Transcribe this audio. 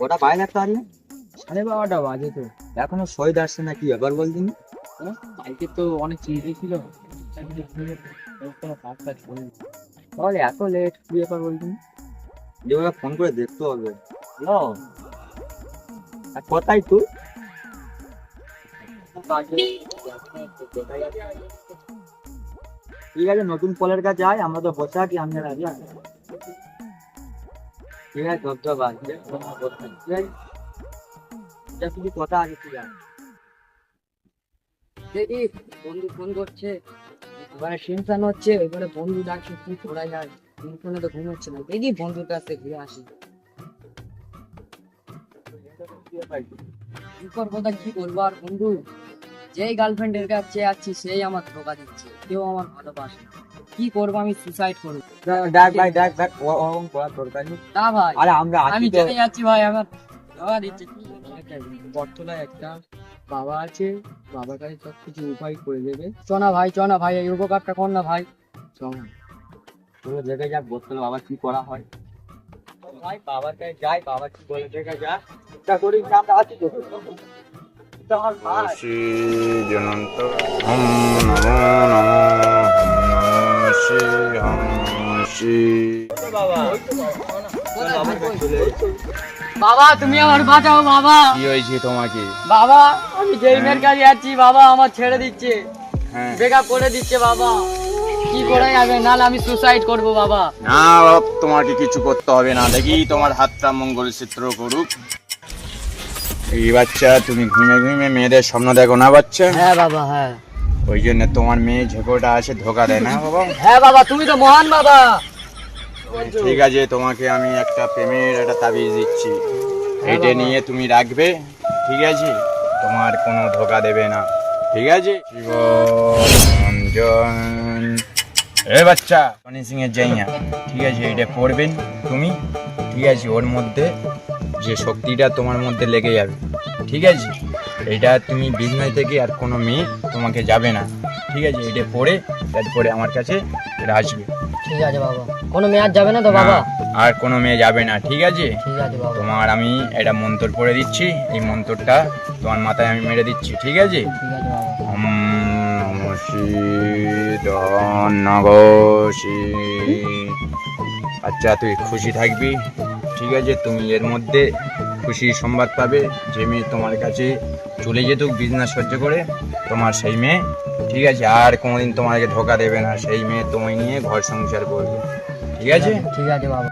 ওটা না তার না সাড়ে বারোটা বাজে তো। এখনও শহীদ আসছে না কি ব্যাপার বলদিন কালকে তো অনেক চিন্তা ছিল। তাহলে এত লেট কি ব্যাপার বলদিন যেভাবে ফোন করে দেখতে হবে। হ্যালো আর কোথায় তুই? ঠিক আছে নতুন পোলের কাছে আয় আমরা তো বসে আছি আমি বন্ধু ফোন করছে, এবারে টেনশন হচ্ছে, এবারে বন্ধু ডাকছে কি করা যায় টেনশনে তো ঘুম হচ্ছে না, দেখি বন্ধুর কাছে ঘুরে আসি। কি করব কি বলব আর বন্ধু? যেই গার্লফ্রেন্ডের কাছে যাচ্ছি সেই আমার ধোকা দিচ্ছে। কেউ আমার ভালোবাসে না। কি করব আমি সুসাইড করব? ডাক ভাই ডাক ডাক ওরকম করার দরকার নেই না ভাই আরে আমরা আমি চলে যাচ্ছি ভাই আমার ধোকা দিচ্ছে। বর্তলায় একটা বাবা আছে বাবার কাছে সব কিছু উপায় করে দেবে। চনা ভাই চনা ভাই এই উপকারটা কর না ভাই। চনা তোরা দেখে যাক বলতে বাবা কি করা হয়। ভাই বাবার কাছে যাই বাবা কি বলে দেখে যা চিন্তা করি আমরা আছি। শ্রী জনন্ত হম নমো নমো শ্রী হম শ্রী চল আমার কাছে চলে এসো। বাবা তুমি আমার বাঁচাও বাবা। কি হয়েছে তোমাকে? বাবা আমি যেই মেয়ের কাছে যাচ্ছি বাবা আমার ছেড়ে দিচ্ছে। হ্যাঁ। ব্রেকআপ করে দিচ্ছে বাবা। কি করে যাবে? নাহলে আমি সুসাইড করব বাবা। না তোমাকে কিছু করতে হবে না। দেখি তোমার হাতটা মঙ্গল চিত্র করুক। এই বাচ্চা তুমি ঘুমে ঘুমে মেয়েদের স্বপ্ন দেখো না বাচ্চা? হ্যাঁ বাবা হ্যাঁ। ওই জন্য তোমার মেয়ে ঝোঁকোটা আছে ধোকা দেয় না বাবা? হ্যাঁ বাবা তুমি তো মহান বাবা। ঠিক আছে তোমাকে আমি একটা প্রেমের একটা তাবিজ দিচ্ছি। এটা নিয়ে তুমি রাখবে ঠিক আছে? তোমার কোনো ধোকা দেবে না ঠিক আছে? এ বাচ্চা অনি সিং এর না ঠিক আছে এটা পড়বেন তুমি ঠিক আছে ওর মধ্যে যে শক্তিটা তোমার মধ্যে লেগে যাবে ঠিক আছে? এটা তুমি বিজনেস থেকে আর কোনো মেয়ে তোমাকে যাবে না ঠিক আছে? এটা পড়ে তারপরে আমার কাছে এটা আসবে। ঠিক আছে বাবা। কোনো মেয়াদ যাবে না তো বাবা? আর কোনো মেয়ে যাবে না ঠিক আছে? ঠিক আছে বাবা। তোমার আমি এটা মন্ত্র পড়ে দিচ্ছি এই মন্ত্রটা তোমার মাথায় আমি মেরে দিচ্ছি ঠিক আছে? ঠিক বাবা। আচ্ছা তুই খুশি থাকবি? ঠিক আছে, তুমি এর মধ্যে খুশি সংবাদ পাবে যে মেয়ে তোমার কাছে চলে যেত বিজনেস সহ্য করে, তোমার সেই মেয়ে। ঠিক আছে, আর কোনোদিন তোমাকে ধোকা দেবে না, সেই মেয়ে তোমায় নিয়ে ঘর সংসার করবে। ঠিক আছে? ঠিক আছে, বাবা।